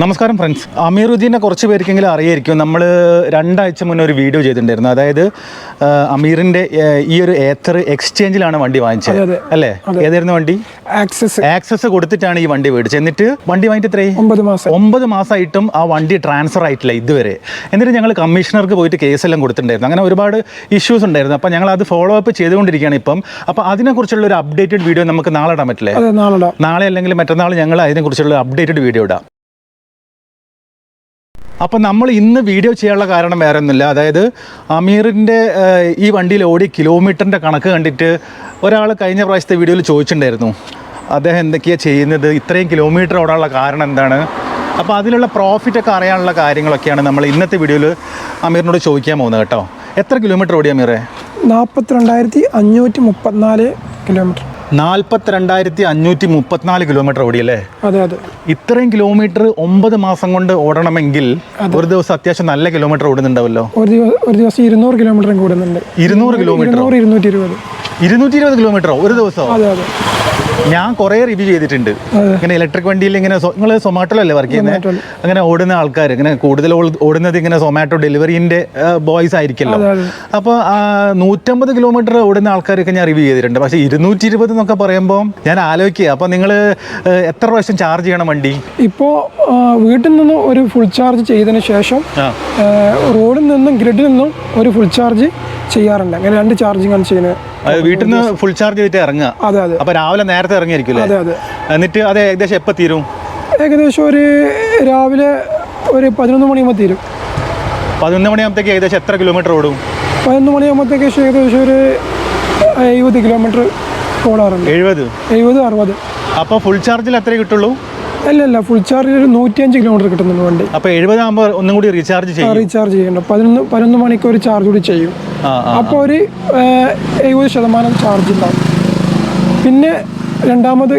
നമസ്കാരം ഫ്രണ്ട്സ് അമീറുദ്ദീനെ കുറച്ച് പേർക്കെങ്കിലും അറിയായിരിക്കും. നമ്മൾ രണ്ടാഴ്ച മുന്നേ ഒരു വീഡിയോ ചെയ്തിട്ടുണ്ടായിരുന്നു. അതായത് അമീറിന്റെ അമീറിന്റെ ഈ ഒരു ഏത്തർ എക്സ്ചേഞ്ചിലാണ് വണ്ടി വാങ്ങിച്ചത്. അല്ലേ? ഏതായിരുന്നു വണ്ടി? ആക്സസ് ആക്സസ് കൊടുത്തിട്ടാണ് ഈ വണ്ടി മേടിച്ചത്. എന്നിട്ട് വണ്ടി വാങ്ങിയിട്ട് എത്രയായി? ഒമ്പത് മാസം. ഒമ്പത് മാസമായിട്ടും ആ വണ്ടി ട്രാൻസ്ഫർ ആയിട്ടില്ല ഇതുവരെ. എന്നിട്ട് ഞങ്ങൾ കമ്മീഷണർക്ക് പോയിട്ട് കേസെല്ലാം കൊടുത്തിട്ടുണ്ടായിരുന്നു. അങ്ങനെ ഒരുപാട് ഇഷ്യൂസ് ഉണ്ടായിരുന്നു. അപ്പോൾ ഞങ്ങൾ അത് ഫോളോ അപ്പ് ചെയ്തുകൊണ്ടിരിക്കുകയാണ് ഇപ്പം. അപ്പോൾ അതിനെക്കുറിച്ചുള്ള ഒരു അപ്ഡേറ്റഡ് വീഡിയോ നമുക്ക് നാളെ ഇടാൻ പറ്റില്ലേ? നാളെ അല്ലെങ്കിൽ മറ്റന്നാൾ ഞങ്ങൾ അതിനെക്കുറിച്ചുള്ള അപ്ഡേറ്റഡ് വീഡിയോ ഇടാം. അപ്പോൾ നമ്മൾ ഇന്ന് വീഡിയോ ചെയ്യാനുള്ള കാരണം വേറെ ഒന്നുമില്ല അതായത് അമീറിന്റെ ഈ വണ്ടിയിൽ ഓടിയ കിലോമീറ്ററിന്റെ കണക്ക് കണ്ടിട്ട് ഒരാൾ കഴിഞ്ഞ പ്രാവശ്യത്തെ വീഡിയോയിൽ ചോദിച്ചിട്ടുണ്ടായിരുന്നു. അദ്ദേഹം എന്തൊക്കെയാണ് ചെയ്യുന്നത്? ഇത്രയും കിലോമീറ്റർ ഓടാനുള്ള കാരണം എന്താണ്? അപ്പോൾ അതിലുള്ള പ്രോഫിറ്റൊക്കെ അറിയാനുള്ള കാര്യങ്ങളൊക്കെയാണ് നമ്മൾ ഇന്നത്തെ വീഡിയോയിൽ അമീറിനോട് ചോദിക്കാൻ പോകുന്നത് കേട്ടോ. എത്ര കിലോമീറ്റർ ഓടി അമീറെ? നാൽപ്പത്തിരണ്ടായിരത്തി അഞ്ഞൂറ്റി മുപ്പത്തിനാല് കിലോമീറ്റർ. നാൽപ്പത്തിരണ്ടായിരത്തി അഞ്ഞൂറ്റി മുപ്പത്തിനാല് കിലോമീറ്റർ ഓടിയല്ലേ? അതെ അതെ. ഇത്രയും കിലോമീറ്റർ ഒമ്പത് മാസം കൊണ്ട് ഓടണമെങ്കിൽ ഒരു ദിവസം അത്യാവശ്യം നല്ല കിലോമീറ്റർ ഓടുന്നുണ്ടാവല്ലോ ഒരു ദിവസം ഇരുന്നൂറ് കിലോമീറ്ററും കൂടുന്നുണ്ട്. ഇരുന്നൂറ് കിലോമീറ്റർ ഇരുന്നൂറ് ഇരുന്നൂറ്റി ഇരുപത് ഇരുന്നൂറ്റി ഇരുപത് കിലോമീറ്ററോ ഒരു ദിവസം അതെ അതെ. ഞാൻ കുറേ റിവ്യൂ ചെയ്തിട്ടുണ്ട്. ഇങ്ങനെ ഇലക്ട്രിക് വണ്ടിയിൽ ഇങ്ങനെ നിങ്ങൾ സൊമാറ്റോയിലല്ലേ വർക്ക് ചെയ്യുന്നത് അങ്ങനെ ഓടുന്ന ആൾക്കാർ ഇങ്ങനെ കൂടുതൽ ഓടുന്നത് ഇങ്ങനെ സൊമാറ്റോ ഡെലിവറിന്റെ ബോയ്സ് ആയിരിക്കില്ല. അപ്പോൾ നൂറ്റമ്പത് കിലോമീറ്റർ ഓടുന്ന ആൾക്കാരൊക്കെ ഞാൻ റിവ്യൂ ചെയ്തിട്ടുണ്ട്. പക്ഷേ ഇരുന്നൂറ്റി ഇരുപത് എന്നൊക്കെ പറയുമ്പോൾ ഞാൻ ആലോചിക്കുക. അപ്പോൾ നിങ്ങൾ എത്ര പ്രാവശ്യം ചാർജ് ചെയ്യണം വണ്ടി? ഇപ്പോൾ വീട്ടിൽ നിന്ന് ഒരു ഫുൾ ചാർജ് ചെയ്തതിന് ശേഷം റോഡിൽ നിന്നും ഗ്രിഡിൽ നിന്നും ഒരു ഫുൾ ചാർജ് ചെയ്യാറുണ്ട്. അങ്ങനെ രണ്ട് ചാർജിങ്ങാണ് ചെയ്യുന്നത്. വീട്ടിൽ നിന്ന് ഫുൾ ചാർജ് ചെയ്തിട്ട് ഇറങ്ങുക. അതെ അതെ. അപ്പൊ രാവിലെ നേരത്തെ ഇറങ്ങിയിരിക്കും അതെ അതെ. എന്നിട്ട് അത് ഏകദേശം എപ്പോ തീരും? ഏകദേശം ഒരു രാവിലെ ഒരു പതിനൊന്ന് മണിയാകുമ്പോൾ തീരും. പതിനൊന്ന് മണിയാകുമ്പോഴത്തേക്ക് ഏകദേശം എത്ര കിലോമീറ്റർ ഓടും? പതിനൊന്ന് മണിയാകുമ്പോഴത്തേക്ക് ഏകദേശം ഒരു എഴുപത് കിലോമീറ്റർ ഓടാറുണ്ട്. എഴുപത്? എഴുപത് അറുപത്. അപ്പോൾ ഫുൾ ചാർജിൽ എത്ര കിട്ടുള്ളൂ? അല്ല അല്ല ഫുൾ ചാർജ് ഒരു നൂറ്റിയഞ്ച് കിലോമീറ്റർ കിട്ടുന്നുണ്ട് വണ്ടി. അപ്പോൾ എഴുപതാകുമ്പോൾ ഒന്നും കൂടി റീചാർജ് ചെയ്യും. റീചാർജ് ചെയ്യണം പതിനൊന്ന് പതിനൊന്ന് മണിക്ക് ഒരു ചാർജ് കൂടി ചെയ്യും. അപ്പോൾ ഒരു എഴുപത് ശതമാനം ചാർജ് ഉണ്ടാവും. പിന്നെ രണ്ടാമത്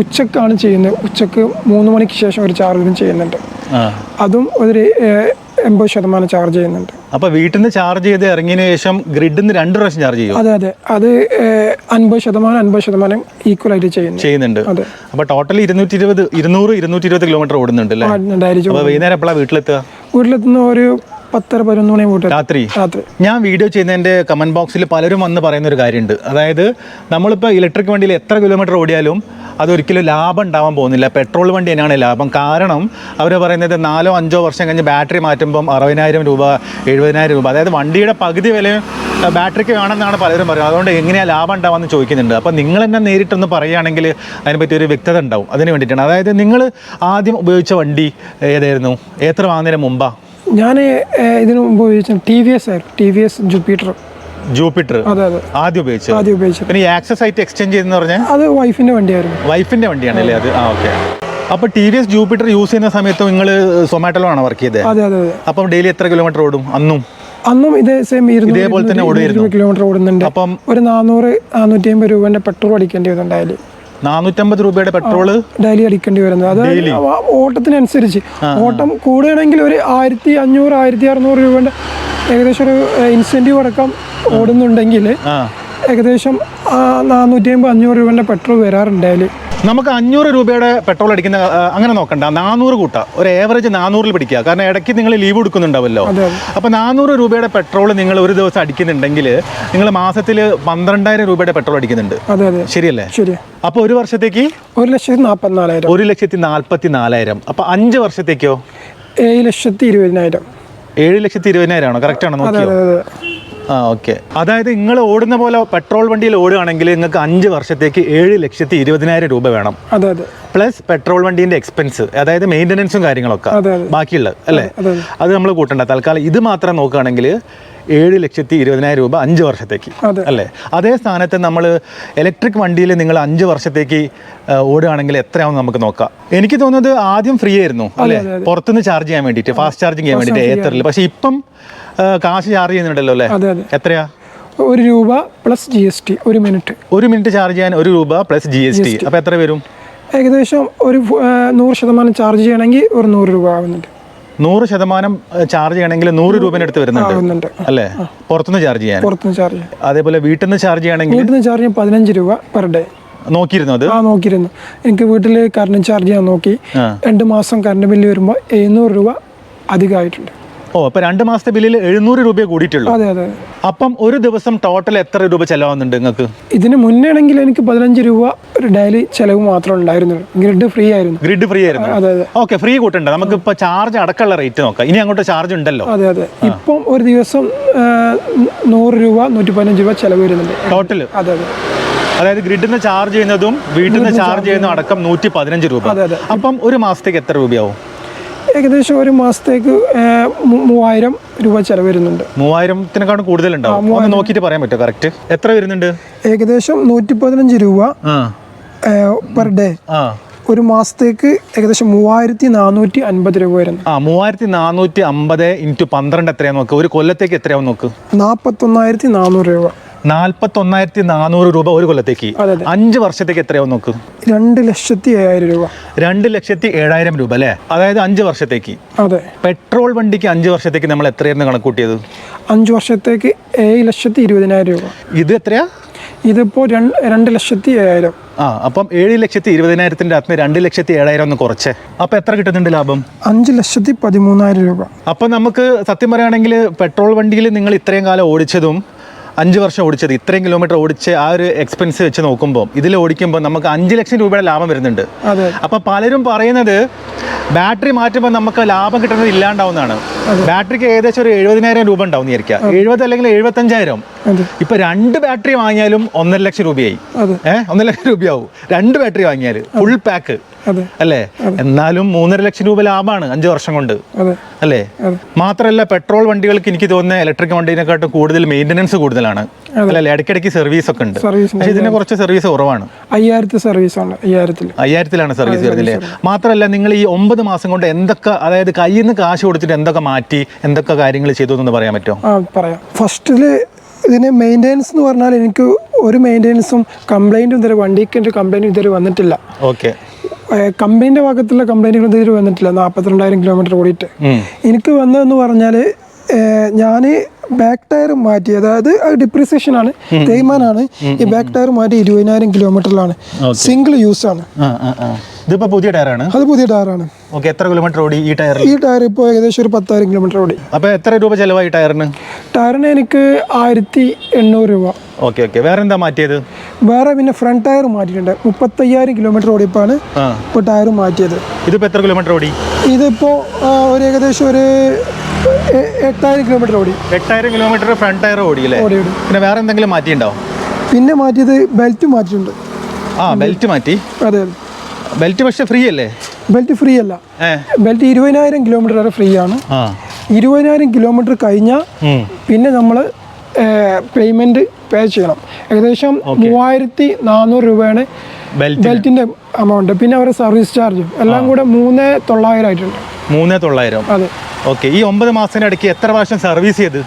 ഉച്ചക്കാണ് ചെയ്യുന്നത്. ഉച്ചയ്ക്ക് മൂന്ന് മണിക്ക് ശേഷം ഒരു ചാർജ് ചെയ്യുന്നുണ്ട്. അതും ഒരു എൺപത് ശതമാനം ചാർജ് ചെയ്യുന്നുണ്ട്. അപ്പൊ വീട്ടിൽ നിന്ന് ചാർജ് ചെയ്ത് ഇറങ്ങിയതിനു ശേഷം ഗ്രിഡിൽ നിന്ന് രണ്ട് പ്രാവശ്യം ചാർജ് ചെയ്യും അതെ അതെ. അത് അൻപത് ശതമാനം അൻപത് ശതമാനം ഈക്വൽ ആയിട്ട് ചെയ്യുന്നു ചെയ്യുന്നുണ്ട്. അതെ. അപ്പോൾ ടോട്ടൽ ഇരുന്നൂറ്റി ഇരുപത് ഇരുന്നൂറ് ഇരുന്നൂറ്റി ഇരുപത് കിലോമീറ്റർ ഓടുന്നുണ്ട് അല്ലേ? വൈകുന്നേരം എപ്പോഴാണ് വീട്ടിലെത്തുക? വീട്ടിലെത്തുന്ന ഒരു പത്തര പതിനൊന്ന് മണി കൂട്ടി രാത്രി. രാത്രി. ഞാൻ വീഡിയോ ചെയ്യുന്നതിന്റെ കമന്റ് ബോക്സിൽ പലരും വന്ന് പറയുന്ന ഒരു കാര്യമുണ്ട്. അതായത് നമ്മളിപ്പോൾ ഇലക്ട്രിക് വണ്ടിയിൽ എത്ര കിലോമീറ്റർ ഓടിയാലും അതൊരിക്കലും ലാഭം ഉണ്ടാവാൻ പോകുന്നില്ല. പെട്രോൾ വണ്ടി തന്നെയാണ് ലാഭം. കാരണം അവർ പറയുന്നത് നാലോ അഞ്ചോ വർഷം കഴിഞ്ഞ് ബാറ്ററി മാറ്റുമ്പം അറുപതിനായിരം രൂപ എഴുപതിനായിരം രൂപ. അതായത് വണ്ടിയുടെ പകുതി വില ബാറ്ററിക്ക് വേണമെന്നാണ് പലരും പറയുന്നത്. അതുകൊണ്ട് എങ്ങനെയാണ് ലാഭം ഉണ്ടാവാമെന്ന് ചോദിക്കുന്നുണ്ട്. അപ്പോൾ നിങ്ങൾ തന്നെ നേരിട്ടൊന്ന് പറയുകയാണെങ്കിൽ അതിനെപ്പറ്റി ഒരു വ്യക്തത ഉണ്ടാവും. അതിന് വേണ്ടിയിട്ടാണ്. അതായത് നിങ്ങൾ ആദ്യം ഉപയോഗിച്ച വണ്ടി ഏതായിരുന്നു? എത്ര വാങ്ങുന്നതിന് മുമ്പാ? ഞാൻ ഇതിനു മുമ്പ് ഉപയോഗിച്ച ടി വി എസ് ആയിരുന്നു. T V S Jupiter Jupiter അതെ അതെ. ആദ്യം ഉപയോഗിച്ചു ആദ്യം ഉപയോഗിച്ചു പിന്നെ ആക്സസ് ആയിട്ട് എക്സ്ചേഞ്ച് ചെയ്തെന്ന് പറഞ്ഞാൽ അത് വൈഫിന്റെ വണ്ടിയായിരുന്നു. വൈഫിന്റെ വണ്ടിയാണ് അല്ലേ അത്? ആ ഓക്കെ അപ്പൊ T V S Jupiter use ചെയ്യുന്ന സമയത്ത് നിങ്ങൾ സൊമാറ്റോയിലാണ് വർക്ക് ചെയ്തത് അതെ അതെ അതെ. അപ്പം ഡെയിലി എത്ര കിലോമീറ്റർ ഓടും അന്നും? അന്നും ഇതേ സെയിം ഇതേപോലെ തന്നെ ഓടുമായിരുന്നു. കിലോമീറ്റർ ഓടുന്നുണ്ട്. അപ്പം ഒരു നാനൂറ് നാനൂറ്റി അമ്പത് രൂപേന്റെ പെട്രോൾ അടിക്കേണ്ടി വരുന്നുണ്ട് ഡയലി നാനൂറ്റമ്പത് രൂപയുടെ പെട്രോൾ ഡെയിലി അടിക്കേണ്ടി വരുന്നത്. അത് ഓട്ടത്തിനനുസരിച്ച്. ഓട്ടം കൂടുകയാണെങ്കിൽ ഒരു ആയിരത്തി അഞ്ഞൂറ് ആയിരത്തി അറുന്നൂറ് രൂപയുടെ ഏകദേശം ഒരു ഇൻസെന്റീവ് അടക്കം ഓടുന്നുണ്ടെങ്കിൽ ഏകദേശം നാനൂറ്റി അമ്പത് അഞ്ഞൂറ് രൂപേന്റെ പെട്രോൾ വരാറുണ്ട് ഡെയിലി നമുക്ക് അഞ്ഞൂറ് രൂപയുടെ പെട്രോൾ അടിക്കുന്ന അങ്ങനെ നോക്കണ്ട. നാനൂറ് കൂട്ട. ഒരു ഏവറേജ് നാനൂറിൽ പിടിക്കുക. കാരണം ഇടയ്ക്ക് നിങ്ങൾ ലീവ് എടുക്കുന്നുണ്ടാവല്ലോ അപ്പോൾ നാനൂറ് രൂപയുടെ പെട്രോൾ നിങ്ങൾ ഒരു ദിവസം അടിക്കുന്നുണ്ടെങ്കിൽ നിങ്ങൾ മാസത്തിൽ പന്ത്രണ്ടായിരം രൂപയുടെ പെട്രോൾ അടിക്കുന്നുണ്ട്. ശരിയല്ലേ? അപ്പൊ അപ്പോൾ ഒരു വർഷത്തേക്ക്? ഒരു ലക്ഷത്തി നാൽപ്പത്തിനാലായിരം. ഒരു ലക്ഷത്തി നാൽപ്പത്തി നാലായിരം അപ്പോൾ അഞ്ച് വർഷത്തേക്കോ? ഏഴ് ലക്ഷത്തി ഇരുപതിനായിരം. ഏഴ് ലക്ഷത്തി ഇരുപതിനായിരം ആണോ? കറക്റ്റ് ആണോ? നോക്കിയോ? ആ ഓക്കെ. അതായത് നിങ്ങൾ ഓടുന്ന പോലെ പെട്രോൾ വണ്ടിയിൽ ഓടുകയാണെങ്കിൽ നിങ്ങൾക്ക് അഞ്ച് വർഷത്തേക്ക് ഏഴ് ലക്ഷത്തി ഇരുപതിനായിരം രൂപ വേണം. അതെ അതെ. പ്ലസ് പെട്രോൾ വണ്ടീന്റെ എക്സ്പെൻസ് അതായത് മെയിന്റനൻസും കാര്യങ്ങളൊക്കെ ബാക്കിയുള്ളത് അല്ലേ? അത് നമ്മൾ കൂട്ടണ്ട. തൽക്കാലം ഇത് മാത്രം നോക്കുകയാണെങ്കിൽ ഏഴ് ലക്ഷത്തി ഇരുപതിനായിരം രൂപ അഞ്ച് വർഷത്തേക്ക് അല്ലേ? അതേ സ്ഥാനത്ത് നമ്മൾ ഇലക്ട്രിക് വണ്ടിയിൽ നിങ്ങൾ അഞ്ച് വർഷത്തേക്ക് ഓടുകയാണെങ്കിൽ എത്രയാവും നമുക്ക് നോക്കാം. എനിക്ക് തോന്നുന്നത് ആദ്യം ഫ്രീ ആയിരുന്നു അല്ലേ? പുറത്തുനിന്ന് ചാർജ് ചെയ്യാൻ വേണ്ടിയിട്ട് ഫാസ്റ്റ് ചാർജിങ് ചെയ്യാൻ വേണ്ടിയിട്ട് ഏത്തറിൽ പക്ഷേ ഇപ്പം കാശ് ചാർജ് ചെയ്യുന്നുണ്ടല്ലോ അല്ലേ? അതെ അതെ. എത്രയാ? ഒരു രൂപ പ്ലസ് ജി എസ് ടി ഒരു മിനിറ്റ് ഒരു മിനിറ്റ് ചാർജ് ചെയ്യാൻ ഒരു രൂപ പ്ലസ് ജി എസ് ടി അപ്പോൾ എത്ര വരും? ഏകദേശം ഒരു നൂറ് ശതമാനം ചാർജ് ചെയ്യണമെങ്കിൽ ഒരു നൂറ് രൂപ ആവുന്നുണ്ട്. നൂറ് ശതമാനം ചാർജ് ചെയ്യണമെങ്കിൽ നൂറ് രൂപേന്റെ അടുത്ത് വരുന്നുണ്ട്. അല്ലേ? പുറത്തുനിന്ന് ചാർജ് ചെയ്യാൻ. പുറത്തുനിന്ന് ചാർജ് അതേപോലെ വീട്ടിൽ നിന്ന് ചാർജ് ചെയ്യണമെങ്കിൽ? വീട്ടിൽ നിന്ന് ചാർജ് ചെയ്യാൻ പതിനഞ്ച് രൂപ പെർ ഡേ നോക്കിയിരുന്നു അത്? ആ നോക്കിയിരുന്നു. എനിക്ക് വീട്ടിൽ കറണ്ട് ചാർജ് ചെയ്യാൻ നോക്കി. രണ്ട് മാസം കറണ്ട് ബില്ല് വരുമ്പോൾ എഴുന്നൂറ് രൂപ അധികമായിട്ടുണ്ട്. ഓ അപ്പൊ രണ്ട് മാസത്തെ ബില്ലിൽ എഴുന്നൂറ് രൂപയെ കൂടിയിട്ടുള്ളൂ. അതെ അതെ. അപ്പം ഒരു ദിവസം ടോട്ടൽ എത്ര രൂപ ചെലവാകുന്നുണ്ട് നിങ്ങൾക്ക്? ഇതിന് മുന്നേ ആണെങ്കിൽ എനിക്ക് പതിനഞ്ച് രൂപ ഒരു ഡെയിലി ചിലവ് മാത്രം ഉണ്ടായിരുന്നുള്ളൂ. ഗ്രിഡ് ഫ്രീ ആയിരുന്നു. ഗ്രിഡ് ഫ്രീ ആയിരുന്നു. അതെ അതെ. ഓക്കെ ഫ്രീ കൂട്ടണ്ട. നമുക്ക് ഇപ്പൊ ചാർജ് അടക്കമുള്ള റേറ്റ് നോക്കാം. ഇനി അങ്ങോട്ട് ചാർജ് ഉണ്ടല്ലോ. അതെ അതെ. ഇപ്പം ഒരു ദിവസം ആ, നൂറ് രൂപ നൂറ്റി പതിനഞ്ച് രൂപ ചിലവ് വരുന്നുണ്ട്. ടോട്ടൽ അതെ അതെ. അതായത് ഗ്രിഡിൽ നിന്ന് ചാർജ് ചെയ്യുന്നതും വീട്ടിൽ നിന്ന് ചാർജ് ചെയ്യുന്നതും അടക്കം നൂറ്റി പതിനഞ്ച് രൂപ. അതെ, അതെ. അപ്പം ഒരു മാസത്തേക്ക് എത്ര രൂപയാവും? ഏകദേശം ഒരു മാസത്തേക്ക് മൂവായിരം രൂപ ചെലവ് വരുന്നുണ്ട്. മൂവായിരത്തിനെക്കാളും ഒന്ന് നോക്കിയിട്ട് പറയാൻ പറ്റുമോ? കറക്റ്റ് എത്ര വരുന്നുണ്ട്? ഏകദേശം നൂറ്റി പതിനഞ്ച് രൂപ പെർ ഡേ ഒരു മാസത്തേക്ക് ഏകദേശം മൂവായിരത്തി നാനൂറ്റി അൻപത് രൂപ വരുന്നു ആ മൂവായിരത്തി നാനൂറ്റി അമ്പത് ഇന്റു പന്ത്രണ്ട് എത്രയാണ് നോക്ക്? ഒരു കൊല്ലത്തേക്ക് എത്രയാവും നോക്ക്? നാൽപ്പത്തൊന്നായിരത്തി നാനൂറ് രൂപ. നാൽപ്പത്തൊന്നായിരത്തി നാനൂറ് രൂപ ഒരു കൊല്ലത്തേക്ക്. അഞ്ച് വർഷത്തേക്ക് എത്രയാവും നോക്ക്? രണ്ട് ലക്ഷത്തി ഏഴായിരം രൂപ. രണ്ട് ലക്ഷത്തി ഏഴായിരം രൂപ അല്ലേ? അതായത് അഞ്ച് വർഷത്തേക്ക്. അതെ. പെട്രോൾ വണ്ടിക്ക് അഞ്ച് വർഷത്തേക്ക് നമ്മൾ എത്രയായിരുന്നു കണക്കൂട്ടിയത്? അഞ്ച് വർഷത്തേക്ക് ഏഴ് ലക്ഷത്തി ഇരുപതിനായിരം രൂപ. ഇത് എത്രയാ? ഇതിപ്പോ രണ്ട് രണ്ട് ലക്ഷത്തി ഏഴായിരം. ആ അപ്പം ഏഴ് ലക്ഷത്തി ഇരുപതിനായിരത്തിന്റെ അകത്ത് രണ്ട് ലക്ഷത്തി ഏഴായിരം ഒന്ന് കുറച്ച്. അപ്പം എത്ര കിട്ടുന്നുണ്ട് ലാഭം? അഞ്ച് ലക്ഷത്തി പതിമൂന്നായിരം രൂപ. അപ്പം നമുക്ക് സത്യം പറയുകയാണെങ്കിൽ പെട്രോൾ വണ്ടിയിൽ നിങ്ങൾ ഇത്രയും കാലം ഓടിച്ചതും അഞ്ച് വർഷം ഓടിച്ചത്. ഇത്രയും കിലോമീറ്റർ ഓടിച്ച് ആ ഒരു എക്സ്പെൻസ് വെച്ച് നോക്കുമ്പോൾ ഇതിൽ ഓടിക്കുമ്പോൾ നമുക്ക് അഞ്ച് ലക്ഷം രൂപയുടെ ലാഭം വരുന്നുണ്ട്. അപ്പോൾ പലരും പറയുന്നത് ബാറ്ററി മാറ്റുമ്പോൾ നമുക്ക് ലാഭം കിട്ടുന്നത് ഇല്ലാണ്ടാവുന്നതാണ്. ബാറ്ററിക്ക് ഏകദേശം ഒരു എഴുപതിനായിരം രൂപ ഉണ്ടാവും വിചാരിക്കുക എഴുപത് അല്ലെങ്കിൽ എഴുപത്തഞ്ചായിരം. അഞ്ചായിരം ഇപ്പൊ രണ്ട് ബാറ്ററി വാങ്ങിയാലും ഒന്നര ലക്ഷം രൂപയായി. ഏഹ് ഒന്നര ലക്ഷം രൂപയാവും. രണ്ട് ബാറ്ററി വാങ്ങിയാൽ ഫുൾ പാക്ക് അല്ലേ? എന്നാലും മൂന്നര ലക്ഷം രൂപ ലാഭമാണ് അഞ്ചു വർഷം കൊണ്ട്. അല്ലേ? മാത്രല്ല മാത്രമല്ല പെട്രോൾ വണ്ടികൾക്ക് എനിക്ക് തോന്നുന്ന ഇലക്ട്രിക് വണ്ടിനെക്കാട്ടും കൂടുതൽ മെയിന്റനൻസ് കൂടുതലാണ്. അല്ലേ? ഇടയ്ക്കിടയ്ക്ക് സർവീസ് ഒക്കെ ഉണ്ട്. സർവീസ് പക്ഷേ ഇതിന് കുറച്ച് സർവീസ് കുറവാണ്. അയ്യായിരത്തി സർവീസാണ് അയ്യായിരത്തിൽ. അയ്യായിരത്തിലാണ് സർവീസ് വരുന്നില്ലേ മാത്രമല്ല നിങ്ങൾ ഈ ഒമ്പത് മാസം കൊണ്ട് എന്തൊക്കെ അതായത് കയ്യിൽ നിന്ന് കാശ് കൊടുത്തിട്ട് എന്തൊക്കെ മാറ്റി എന്തൊക്കെ കാര്യങ്ങൾ ചെയ്തു എന്ന് പറയാൻ പറ്റുമോ? പറയാം. ഫസ്റ്റിൽ ഇതിന് മെയിന്റെനൻസ് എന്ന് പറഞ്ഞാൽ എനിക്ക് ഒരു മെയിന്റെനൻസും കംപ്ലൈന്റും ഇതുവരെ വണ്ടിക്ക് എന്റെ കംപ്ലൈന്റും ഇതുവരെ വന്നിട്ടില്ല. ഓക്കെ കമ്പനീന്റെ ഭാഗത്തുള്ള കംപ്ലൈന്റുകൾ ഇതുവരെ വന്നിട്ടില്ല. നാൽപ്പത്തിരണ്ടായിരം കിലോമീറ്റർ ഓടിയിട്ട്. എനിക്ക് വന്നതെന്ന് പറഞ്ഞാൽ ഞാൻ ബാക്ക് ടയർ മാറ്റി അതായത് അത് ഡിപ്രിസിയേഷൻ ആണ് തേയ്മാനാണ്. ഈ ബാക്ക് ടയർ മാറ്റി ഇരുപതിനായിരം കിലോമീറ്ററിലാണ് സിംഗിൾ യൂസ് ആണ്. ഇതിപ്പോൾ പുതിയ ടയറാണ്? അത് പുതിയ ടയറാണ്. ഓക്കെ എത്ര കിലോമീറ്റർ ഓടി ഈ ടയർ ഈ ടയർ ഇപ്പോൾ ഏകദേശം ഒരു പത്തായിരം കിലോമീറ്റർ ഓടി. അപ്പോൾ എത്ര രൂപ ചിലവായി ടയറിന്? ടയറിന് എനിക്ക് ആയിരത്തി എണ്ണൂറ് രൂപ. Okay okay. വേറെ എന്താ മാറ്റിയത്? വേറെ പിന്നെ ഫ്രണ്ട് ടയർ മാറ്റിയിട്ടുണ്ട്. മുപ്പത്തയ്യായിരം കിലോമീറ്റർ ഓടിപ്പാണ് ഇപ്പോൾ ടയർ മാറ്റിയത്. ഇതിപ്പോൾ എത്ര കിലോമീറ്റർ ഓടി? ഇതിപ്പോൾ ഒരു ഏകദേശം ഒരു എട്ടായിരം കിലോമീറ്റർ ഓടി. എട്ടായിരം കിലോമീറ്റർ ഫ്രണ്ട് ടയർ ഓടി അല്ലേ? ഓടി ഓടി. പിന്നെ വേറെ എന്തെങ്കിലും മാറ്റിയിട്ടുണ്ടോ? പിന്നെ മാറ്റിയത് ബെൽറ്റ് മാറ്റിയിട്ടുണ്ട്. ആ ബെൽറ്റ് മാറ്റി. അതെ. ബെൽറ്റ് പക്ഷേ ഫ്രീ അല്ലേ? ബെൽറ്റ് ഫ്രീ അല്ല. ബെൽറ്റ് ഇരുപതിനായിരം കിലോമീറ്റർ വരെ ഫ്രീ ആണ്. ഇരുപതിനായിരം കിലോമീറ്റർ കഴിഞ്ഞാൽ പിന്നെ നമ്മൾ പേയ്മെന്റ് പേ ചെയ്യണം. ഏകദേശം മൂവായിരത്തി നാനൂറ് രൂപയാണ് ബെൽറ്റിന്റെ എമൗണ്ട് പിന്നെ അവരുടെ സർവീസ് ചാർജും എല്ലാം കൂടെ മൂന്ന് തൊള്ളായിരം ആയിട്ടുണ്ട്. മൂന്ന് തൊള്ളായിരം. അതെ. ഓക്കെ. ഈ ഒമ്പത് മാസത്തിനിടയ്ക്ക് എത്ര പ്രാവശ്യം സർവീസ് ചെയ്ത്?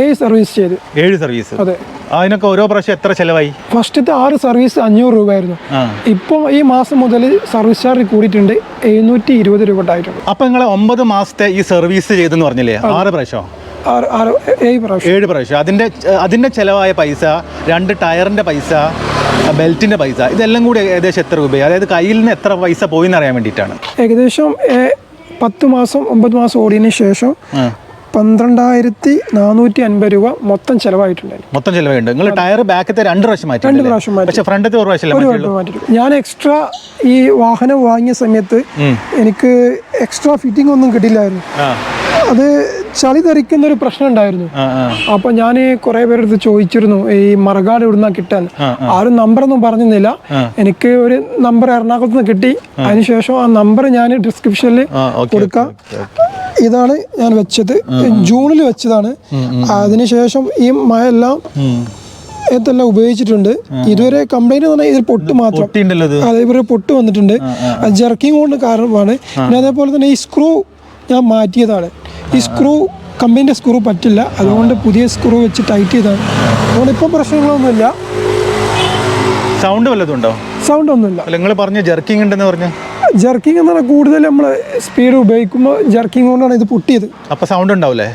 ഏഴ് സർവീസ് ചെയ്ത്. ഏഴ് സർവീസ് അതെ. അതിനൊക്കെ ഓരോ പ്രാവശ്യം എത്ര ചിലവായി? ഫസ്റ്റത്തെ ആറ് സർവീസ് അഞ്ഞൂറ് രൂപയായിരുന്നു. ആയിരുന്നു ഇപ്പം ഈ മാസം മുതൽ സർവീസ് ചാർജ് കൂടിയിട്ടുണ്ട് എഴുന്നൂറ്റി ഇരുപത് രൂപ ആയിട്ടുണ്ട് അപ്പൊ നിങ്ങൾ ഒമ്പത് മാസത്തെ ഈ സർവീസ് ചെയ്തെന്ന് പറഞ്ഞില്ലേ? ആറ് പ്രാവശ്യം. ഏഴ് പ്രാവശ്യം. അതിന്റെ അതിന്റെ ചെലവായ പൈസ രണ്ട് ടയറിന്റെ പൈസ ബെൽറ്റിന്റെ പൈസ ഇതെല്ലാം കൂടി ഏകദേശം എത്ര രൂപയായി? അതായത് കയ്യിൽ നിന്ന് എത്ര പൈസ പോയി എന്ന് അറിയാൻ വേണ്ടിയിട്ടാണ്. ഏകദേശം പത്ത് മാസം ഒമ്പത് മാസം ഓടിയതിന് ശേഷം. പന്ത്രണ്ടായിരത്തി നാനൂറ്റി അൻപത് രൂപ മൊത്തം ചിലവായിട്ടുണ്ട്. മൊത്തം ചെലവുണ്ട് നിങ്ങൾ ടയർ ബാക്കത്തെ രണ്ട് പ്രാവശ്യം മാറ്റി രണ്ട് പ്രാവശ്യം മാറ്റി. പക്ഷെ ഫ്രണ്ടത്തെ ഒരു പ്രാവശ്യം മാറ്റിയിട്ടുണ്ട് ഞാൻ എക്സ്ട്രാ ഈ വാഹനം വാങ്ങിയ സമയത്ത് എനിക്ക് എക്സ്ട്രാ ഫിറ്റിംഗ് ഒന്നും കിട്ടില്ലായിരുന്നു. അത് ചളി തെറിക്കുന്ന ഒരു പ്രശ്നം ഉണ്ടായിരുന്നു. അപ്പൊ ഞാൻ കുറെ പേരെടുത്ത് ചോദിച്ചിരുന്നു ഈ മറകാട് ഇവിടുന്ന കിട്ടാൻ? ആരും നമ്പറൊന്നും പറഞ്ഞിരുന്നില്ല. എനിക്ക് ഒരു നമ്പർ എറണാകുളത്ത് നിന്ന് കിട്ടി അതിനുശേഷം ആ നമ്പർ ഞാൻ ഡിസ്ക്രിപ്ഷനിൽ കൊടുക്കാം. ഇതാണ് ഞാൻ വെച്ചത്. ജൂണിൽ വെച്ചതാണ്. അതിനുശേഷം ഈ മഴ എല്ലാം ഇതെല്ലാം ഉപയോഗിച്ചിട്ടുണ്ട്. ഇതുവരെ കംപ്ലൈന്റ് പറഞ്ഞാൽ ഇതിൽ പൊട്ട് മാത്രം. ഇത്. അതേപോലെ പൊട്ട് വന്നിട്ടുണ്ട്. ജർക്കിങ് കൊണ്ട് കാരണമാണ്. പിന്നെ അതേപോലെ തന്നെ ഈ സ്ക്രൂ ഞാൻ മാറ്റിയതാണ്. ഈ സ്ക്രൂ കമ്പനിന്റെ സ്ക്രൂ പറ്റില്ല. അതുകൊണ്ട് പുതിയ സ്ക്രൂ വെച്ച് ടൈറ്റ് ചെയ്താണ്. അതുകൊണ്ട് ഇപ്പം പ്രശ്നങ്ങളൊന്നുമില്ല. സൗണ്ട് വല്ലതും ഉണ്ടോ? സൗണ്ട് ഒന്നുമില്ല. നിങ്ങൾ പറഞ്ഞ ജർക്കിംഗ് ഉണ്ടെന്ന് പറഞ്ഞു. ജർക്കിംഗ് എന്ന് പറഞ്ഞാൽ കൂടുതൽ നമ്മൾ സ്പീഡ് ഉപയോഗിക്കുമ്പോൾ ജർക്കിംഗ് കൊണ്ടാണ് ഇത് പൊട്ടിയത്. അപ്പോൾ സൗണ്ട് ഉണ്ടാവില്ലേ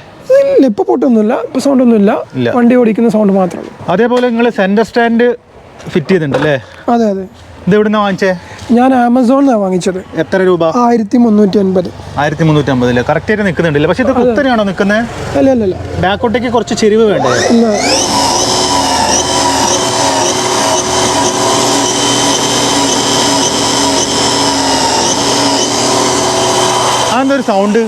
ഇല്ല ഇപ്പോൾ പൊട്ടൊന്നുമില്ല. ഇപ്പോൾ സൗണ്ട് ഒന്നുമില്ല. വണ്ടി ഓടിക്കുന്ന സൗണ്ട് ഉള്ളൂ. അതേപോലെ നിങ്ങൾ സെന്റർ സ്റ്റാൻഡ് ഫിറ്റ് ചെയ്തിട്ടുണ്ട് അല്ലേ അതെ അതെ. ഇത് എവിടുന്ന വാങ്ങിച്ചേ? ഞാൻ ആമസോണിലാണ് വാങ്ങിച്ചത്. എത്ര രൂപ? ആയിരത്തി മുന്നൂറ്റി അൻപത് ആയിരത്തി മുന്നൂറ്റി അമ്പതിൽ കറക്റ്റ് ആയിട്ട് നിൽക്കുന്നുണ്ടല്ലേ പക്ഷേ ഇത് കുത്തനെയാണോ നിൽക്കുന്നത് അല്ല അല്ല അല്ല ബാക്കോട്ടേക്ക് കുറച്ച് ചെരിവ് വേണ്ടേ ഇല്ല അതെന്താ ഒരു സൗണ്ട്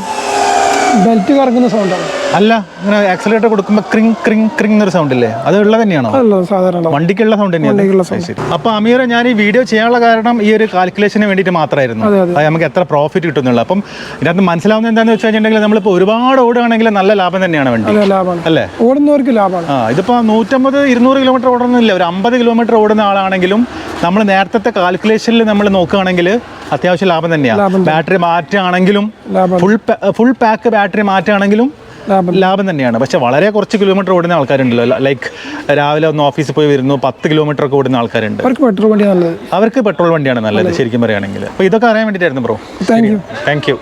ബെൽറ്റ് കറങ്ങുന്ന സൗണ്ടാണ് അല്ല ഇങ്ങനെ ആക്സിലേറ്റർ കൊടുക്കുമ്പോൾ ക്രിങ് ക്രിങ് ക്രിങ് എന്നൊരു സൗണ്ട് ഇല്ലേ? അത് ഉള്ളത് തന്നെയാണോ? അല്ല സാധാരണ. വണ്ടിക്കുള്ള സൗണ്ട് തന്നെയാണ് ശരി. അപ്പൊ അമീർ ഞാൻ ഈ വീഡിയോ ചെയ്യാനുള്ള കാരണം ഈ ഒരു കാൽക്കുലേഷന് വേണ്ടിയിട്ട് മാത്രമായിരുന്നു അതെ, നമുക്ക് എത്ര പ്രോഫിറ്റ് കിട്ടുന്നുള്ളു അപ്പം ഇതിനകത്ത് മനസ്സിലാവുന്ന എന്താണെന്ന് വെച്ച് കഴിഞ്ഞിട്ടുണ്ടെങ്കിൽ നമ്മളിപ്പോൾ ഒരുപാട് ഓടുകയാണെങ്കിൽ നല്ല ലാഭം തന്നെയാണ് വണ്ടി. അല്ലേ? ഓടുന്നവർക്ക് ലാഭമാണ്. ആ ഇതിപ്പോൾ നൂറ്റമ്പത് ഇരുന്നൂറ് കിലോമീറ്റർ ഓടുന്നില്ല ഒരു അമ്പത് കിലോമീറ്റർ ഓടുന്ന ആളാണെങ്കിലും നമ്മൾ നേരത്തെ കാൽക്കുലേഷനിൽ നമ്മൾ നോക്കുകയാണെങ്കിൽ അത്യാവശ്യം ലാഭം തന്നെയാണ് ബാറ്ററി മാറ്റുകയാണെങ്കിലും ഫുൾ ഫുൾ പാക്ക് ബാറ്ററി മാറ്റുകയാണെങ്കിലും ലാഭം. ലാഭം തന്നെയാണ്. പക്ഷെ വളരെ കുറച്ച് കിലോമീറ്റർ ഓടുന്ന ആൾക്കാരുണ്ടല്ലോ. ലൈക്ക് രാവിലെ ഒന്ന് ഓഫീസിൽ പോയി വരുന്നു പത്ത് കിലോമീറ്റർ ഒക്കെ ഓടുന്ന ആൾക്കാരുണ്ട്. അവർക്ക് പെട്രോൾ വണ്ടി നല്ലത്. അവർക്ക് പെട്രോൾ വണ്ടിയാണ് നല്ലത് ശരിക്കും പറയുകയാണെങ്കിൽ. അപ്പോൾ ഇതൊക്കെ അറിയാൻ വേണ്ടിയിട്ടായിരുന്നു bro thank you thank you